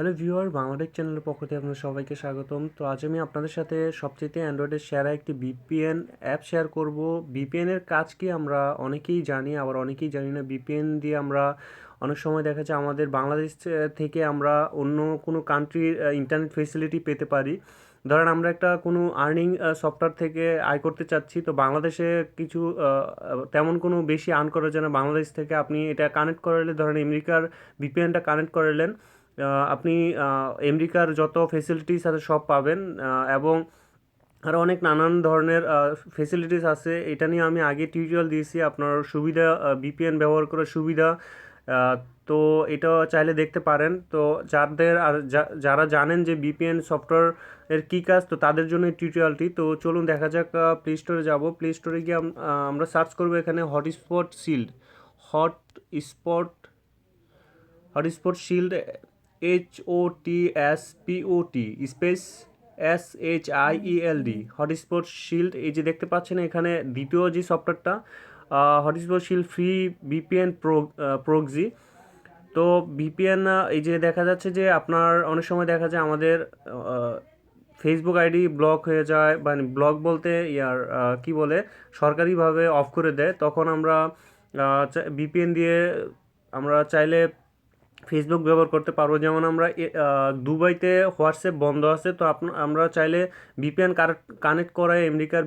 Hello viewer Bangladesh চ্যানেলের পক্ষ থেকে আপনাদের সবাইকে স্বাগতম। তো আজ আমি আপনাদের সাথে সবচেয়ে অ্যান্ড্রয়েডের সেরা একটি ভিপিএন অ্যাপ শেয়ার করব। ভিপিএনের কাজ কি আমরা অনেকেই জানি, আবার অনেকেই জানি না। ভিপিএন দিয়ে আমরা অনেক সময় দেখা যায় আমাদের বাংলাদেশ থেকে আমরা অন্য কোনো কান্ট্রির ইন্টারনেট ফেসিলিটি পেতে পারি। ধরেন আমরা একটা কোনো আর্নিং সফটওয়্যার থেকে আয় করতে চাচ্ছি, তো বাংলাদেশে কিছু তেমন কোনো বেশি আর্ন করার জন্য বাংলাদেশ থেকে আপনি এটা কানেক্ট করালে, ধরেন আমেরিকার ভিপিএনটা কানেক্ট করালেন আপনি আমেরিকার যত ফেসিলিটিস আছে সব পাবেন এবং আরও অনেক নানান ধরনের ফেসিলিটিস আছে। এটা নিয়ে আমি আগে টিউটোরিয়াল দিয়েছি, আপনার সুবিধা বিপিএন ব্যবহার করার সুবিধা। তো এটা চাইলে দেখতে পারেন। তো যাদের আর যারা জানেন যে বিপিএন সফটওয়্যার এর কী কাজ, তো তাদের জন্য টিউটোরিয়ালটি তো চলুন দেখা যাক প্লে স্টোরে যাব। প্লে স্টোরে গিয়ে আমরা সার্চ করব এখানে hotspot shield hot spot hotspot shield H O T P O space S H I E L D hotspot shield এই যে দেখতে পাচ্ছেন এখানে দ্বিতীয় যে সফটওয়্যারটা hotspot shield free VPN pro প্রোগজি তো ভিপিএন এই যে দেখা যাচ্ছে যে আপনার অনেক সময় দেখা যায় আমাদের ফেসবুক আইডি ব্লক হয়ে যায় মানে ব্লক বলতে ইয়ার কি বলে, সরকারিভাবে অফ করে দেয়। তখন আমরা ভিপিএন দিয়ে আমরা চাইলে ফেসবুক ব্যবহার করতে পারব। যেমন আমরা দুবাইতে হোয়াটসঅ্যাপ বন্ধ আছে, তো আমরা চাইলে ভিপিএন কানেক্ট করায়, আমেরিকার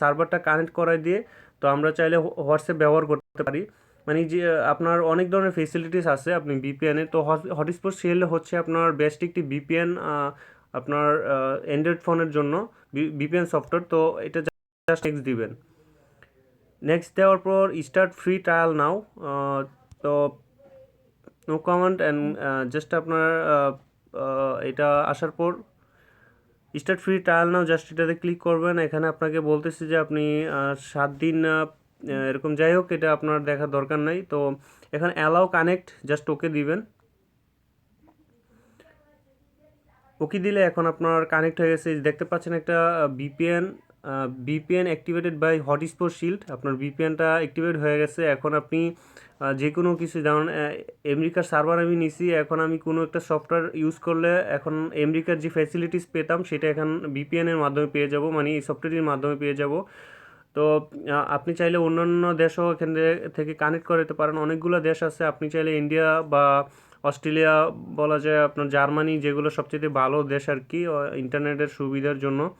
সার্ভারটা কানেক্ট করায় দিয়ে, তো আমরা চাইলে হোয়াটসঅ্যাপ ব্যবহার করতে পারি। মানে যে আপনার অনেক ধরনের ফেসিলিটিস আছে আপনি ভিপিএনের তো হটস্পট সেল হচ্ছে আপনার বেস্ট একটি ভিপিএন আপনার অ্যান্ড্রয়েড ফোনের জন্য বিপিএন সফটওয়্যার তো এটা জাস্ট নেক্সট দিবেন। নেক্সট দেওয়ার পর স্টার্ট ফ্রি ট্রায়াল নাও তো নো কমেন্ট অ্যান্ড জাস্ট আপনার আহ, আহ, এটা আসার পর start free trial now just এটাতে ক্লিক করবেন। এখানে আপনাকে বলতেছে যে আপনি সাত দিন এরকম যাই হোক এটা আপনার দেখার দরকার নাই। তো এখানে অ্যালাউ কানেক্ট জাস্ট ওকে দিবেন। ওকে দিলে এখন আপনার কানেক্ট হয়ে গেছে। দেখতে পাচ্ছেন একটা VPN VPN activated by hotspot shield আপনার বিপিএনটা অ্যাক্টিভেট হয়ে গেছে। এখন আপনি যে কোনো কিছু, যেমন আমেরিকার সার্ভার আমি নিছি। এখন আমি কোনো একটা সফটওয়্যার ইউজ করলে এখন আমেরিকার যে ফ্যাসিলিটিস পেতাম, সেটা এখন ভিপিএনের মাধ্যমে পেয়ে যাব। মানে এই সফটওয়্যারের মাধ্যমে পেয়ে যাব। তো আপনি চাইলে অন্যান্য দেশও এখান থেকে- কানেক্ট করে দিতে পারেন। অনেকগুলো দেশ আছে। আপনি চাইলে ইন্ডিয়া বা অস্ট্রেলিয়া বলা যায়। আপনার জার্মানি যেগুলো সবচেয়ে ভালো দেশ আর কি ইন্টারনেটের সুবিধার জন্য।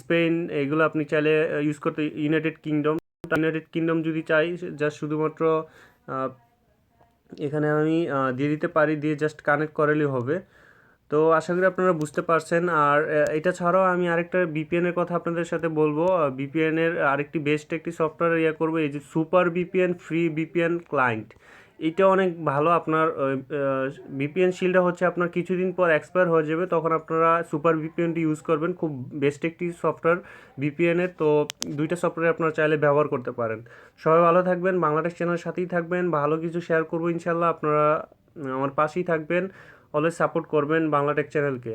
স্পেন, এগুলো আপনি চাইলে ইউজ করতে ইউনাইটেড কিংডম ইউনাইটেড কিংডম যদি চাই জাস্ট শুধুমাত্র এখানে আমি দিয়ে দিতে পারি, দিয়ে জাস্ট কানেক্ট করালেই হবে। তো আশা করি আপনারা বুঝতে পারছেন। আর এটা ছাড়াও আমি আরেকটা ভিপিএন এর কথা আপনাদের সাথে বলব। ভিপিএন এর আরেকটি বেস্ট একটি সফটওয়্যার ইয়ে করব, এই যে super VPN free VPN client এটা অনেক ভালো আপনার ভিপিএন শিলটা হচ্ছে আপনার কিছুদিন পর এক্সপায়ার হয়ে যাবে, তখন আপনারা সুপার ভিপিএনটি ইউজ করবেন, খুব বেস্ট একটি সফটওয়্যার ভিপিএনের তো দুইটা সফটওয়্যার আপনারা চাইলে ব্যবহার করতে পারেন। সবাই ভালো থাকবেন, বাংলাদেশ চ্যানেলের সাথেই থাকবেন, ভালো কিছু শেয়ার করব ইনশাল্লাহ আপনারা আমার পাশেই থাকবেন অলওয়েজ সাপোর্ট করবেন বাংলাটেক চ্যানেলকে